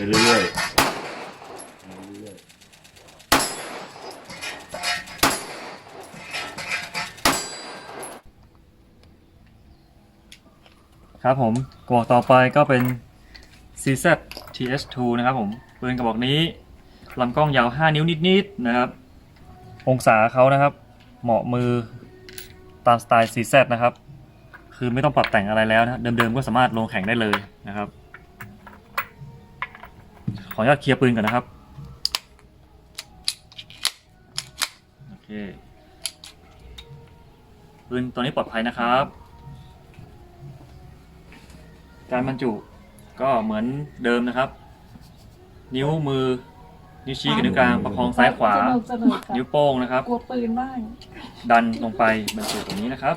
ไปเรื่อยๆครับผมกระบอกต่อไปก็เป็น CZ TS2 นะครับผมปืนกระบอกนี้ลำกล้องยาว 5 นิ้วนิดๆนะครับ องศาเขานะครับ เหมาะมือตามสไตล์ CZ นะครับ คือไม่ต้องปรับแต่งอะไรแล้วนะเดิมๆก็สามารถลงแข่งได้เลยนะครับ ออนุญาตเคลียร์ปืนก่อนนะครับ โอเค ปืนตัวนี้ปลอดภัยนะครับ การบรรจุก็เหมือนเดิมนะครับ นิ้วมือ นิ้วชี้กับนิ้วกลางประคองซ้ายขวาสนุกสนุกค่ะนิ้วโป้งนะครับ กลัวปืนบ้าง ดันลงไปบรรจุตรงนี้นะครับ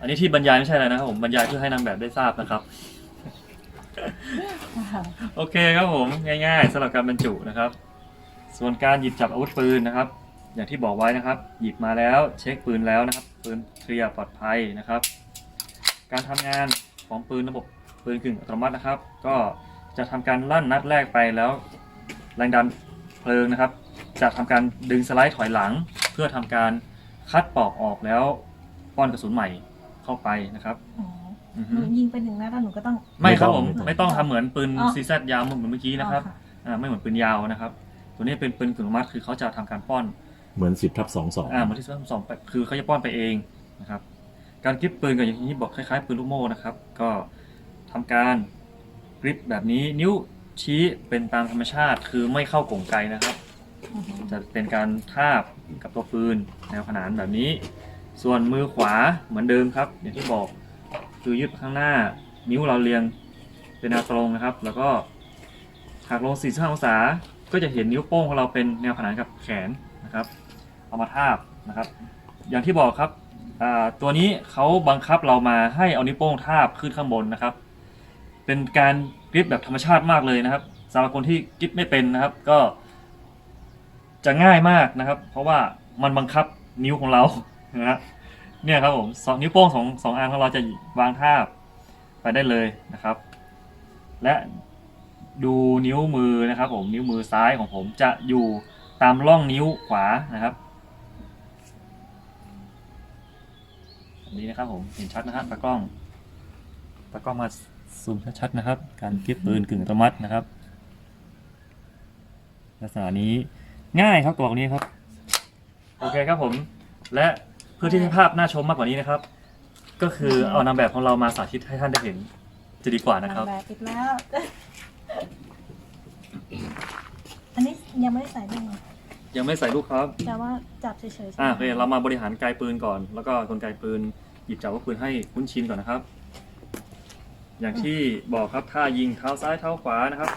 อันนี้ที่บรรยายไม่ใช่อะไรนะครับผมบรรยายเพื่อให้นางแบบได้ทราบนะครับ โอเคครับผมง่าย ๆสำหรับการบรรจุนะครับ ส่วนการหยิบจับอาวุธปืนนะครับ อย่างที่บอกไว้นะครับ หยิบมาแล้วเช็คปืนแล้วนะครับปืนเคลียร์ปลอดภัยนะครับ การทำงานของปืนระบบปืนกึ่งอัตโนมัตินะครับ ก็จะทำการลั่นนัดแรกไปแล้ว แรงดันเพลิงนะครับ จะทำการดึงสไลด์ถอยหลัง เพื่อทำการคัดปอกออกแล้วป้อนกระสุนใหม่ เข้าไปนะครับอ๋ออือหฮึนูยิงไปหนึ่งนัดแล้วหนูก็ต้อง ไม่ครับผมไม่ต้องทำเหมือนปืนอ๋อ ซีซยาวเหมือนเมื่อกี้นะครับอ๋ออ่าไม่เหมือนปืนยาวนะครับ ตัวนี้เป็นปืนกึ่งอัตโนมัติคือเขาจะทำการป้อนๆเหมือนสิบทับสองสองอ่าเหมือนที่สองไปคือเขาจะป้อนไปเองนะครับ การกริปปืนก็อย่างที่บอกคล้ายๆปืนลูกโม่นะครับ ก็ทำการกริปแบบนี้นิ้วชี้เป็นตามธรรมชาติ คือไม่เข้ากลไกนะครับ อือฮึจะเป็นการทาบกับตัวปืนแนวขนานแบบนี้ ส่วนมือขวาเหมือนเดิมครับ อย่างที่บอกคือยึดข้างหน้านิ้วเราเรียงเป็นแนวตรงนะครับ แล้วก็หักลง 45 องศา ก็จะเห็นนิ้วโป้งของเราเป็นแนวขนานกับแขนนะครับ เอามาทาบนะครับ อย่างที่บอกครับตัวนี้เขาบังคับเรามาให้เอานิ้วโป้งทาบขึ้นข้างบนนะครับ เป็นการกริปแบบธรรมชาติมากเลยนะครับสำหรับคนที่กริปไม่เป็นนะครับก็จะง่ายมากนะครับ เพราะว่ามันบังคับนิ้วของเรา นะฮะเนี่ยครับผมสองนิ้วโป้งสองสองอันของเราจะวางทาบไปได้เลยนะครับ และดูนิ้วมือนะครับ ผมนิ้วมือซ้ายของผมจะอยู่ตามร่องนิ้วขวานะครับอันนี้นะครับผมเห็นชัดนะฮะตากล้องตากล้องมาซูมชัดๆนะครับ การเก็บปืนกึ่งอัตโนมัตินะครับ ลักษณะนี้ง่ายครับกล่องนี้ครับ โอเคครับผมและ เพื่อที่ให้ภาพน่าชมมากกว่านี้นะครับ ก็คือเอานางแบบของเรามาสาธิตให้ท่านได้เห็นจะดีกว่านะครับนางแบบอีกแล้ว อันนี้ยังไม่ได้ใส่ด้วยไงยังไม่ใส่ลูกครับแต่ว่าจับเฉยๆใช่ไหมอ่าโอเคเรามาบริหารไกลปืนก่อน แล้วก็กลไกปืนหยิบจับอาวุธปืนให้คุ้นชินก่อนนะครับ อย่างที่บอกครับท่ายิงเท้าซ้ายเท้าขวานะครับ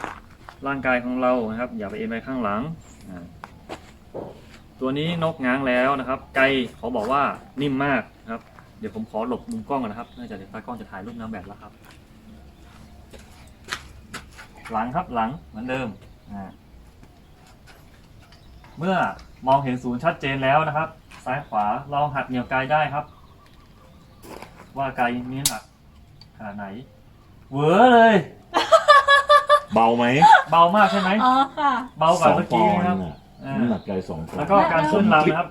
ร่างกายของเรานะครับ อย่าไปเอ็นไปข้างหลังอ่า ตัวนี้นกง้างแล้วนะครับ ไกลเขาบอกว่านิ่มมากนะครับ เดี๋ยวผมขอหลบมุมกล้องก่อนนะครับเนื่องจากเดี๋ยวตากล้องจะถ่ายรูปนางแบบแล้วครับ หลังครับหลังเหมือนเดิมอ่าเมื่อมองเห็นศูนย์ชัดเจนแล้วนะครับ ซ้ายขวาลองหักเหนี่ยวไกลได้ครับ ว่าไกลมีน้ำหนักขนาดไหนเหวอเลย เบาไหมเบามากใช่ไหม อ๋อค่ะ เบากว่าสองเมื่อปกี้อนนะครับด์น่ะ อ่าน้ำหนักไกลสองปอนแล้วด์ก็การขึ้นลำนะครับ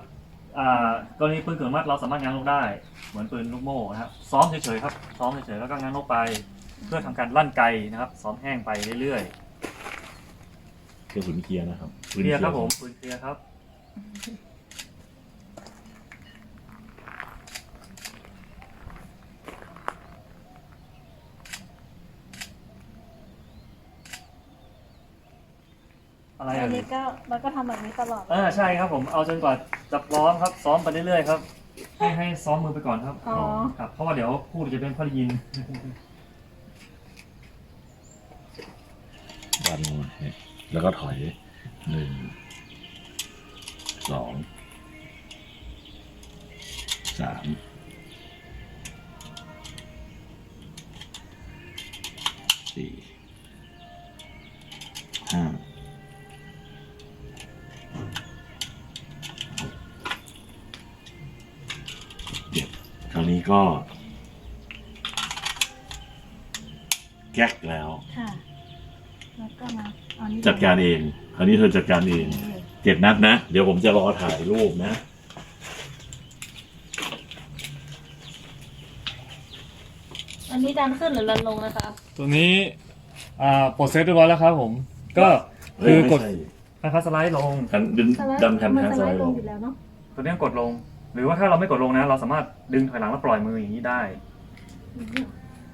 อ่ากรณีปืนกึ่งอัตโนมัติเราสามารถง้างลงได้ เหมือนปืนลูกโม่นะครับซ้อมเฉยๆครับซ้อมเฉยๆแล้วก็ง้างลงไป เพื่อทำการลั่นไกลนะครับซ้อมแห้งไปเรื่อยกระสุนเคลียร์นะครับๆเคลียร์ครับผมปืนเคลียร์ครับ อะไรอัอะนนี้ก็เราก็ทำแบบนี้ตลอดเออใช่ครับผมเอาจนกว่าจะพร้อมครับ ซ้อมไปเรื่อยๆครับ ให้ให้ซ้อมมือไปก่อนครับอ๋อ ครับ เพราะว่าเดี๋ยวพูดจะเป็นพอได้ยิน ดันเนี่ยแล้วก็ถอยหนึ่งสองสาม ก็ แก๊กแล้ว ค่ะ แล้วก็มาเอานี้จัดการเองคราวนี้เธอจัดการเองเลยเจ็ดนัดนะ เดี๋ยวผมจะรอถ่ายรูปนะ อันนี้ดันขึ้นหรือดันลงนะคะ ตัวนี้อ่าปลดเซตเรียบร้อยแล้วครับผม ก็เฮ้คืยอไม่กดใช่คันคัสไลด์ลงคันดึงสไลด์ดันคันมันคันสสไลไลด์ด์ลลงงอยู่แล้วเนาะ ตัวนี้กดลง หรือว่าถ้าเราไม่กดลงนะ เราสามารถดึงถอยหลังแล้วปล่อยมืออย่างนี้ได้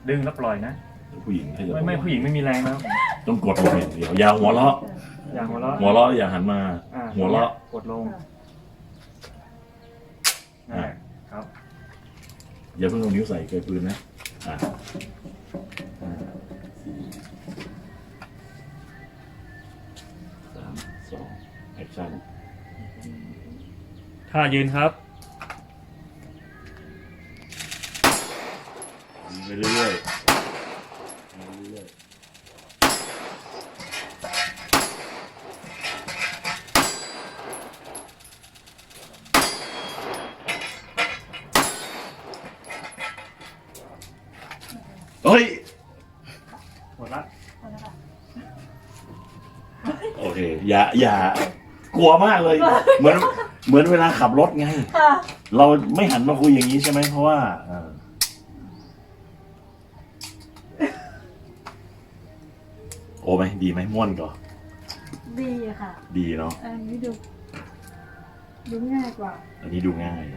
ดึงแล้วปล่อยนะ ผู้หญิงถ้าจะไม่ไม่ผู้หญิงไม่มีแรงนะครับต้องกดลงอย่างเดียวอย่าหัวเราะอย่างหัวเราะหัวเราะอย่าหันมา อ่าหัวเราะกดลงนั่นแหละครับอย่าเพิ่งเอานิ้วใส่เกยปืนนะอะห้าสี่สามสองแอคชั่นท่ายืนครับ ไปเรื่อยๆไปเรื่อยๆเฮ้ยหมดละเอาละค่ะโอเค อย่า อย่า กลัวมากเลย เหมือน เหมือนเวลาขับรถไง ค่ะ เราไม่หันมาคุยอย่างนี้ใช่ไหมเพราะว่าเอ่อ โอ้ไหมดีไหมม่วนก่อนดีค่ะ ดีเนาะ อันนี้ดู ดูง่ายกว่า อันนี้ดูง่ายค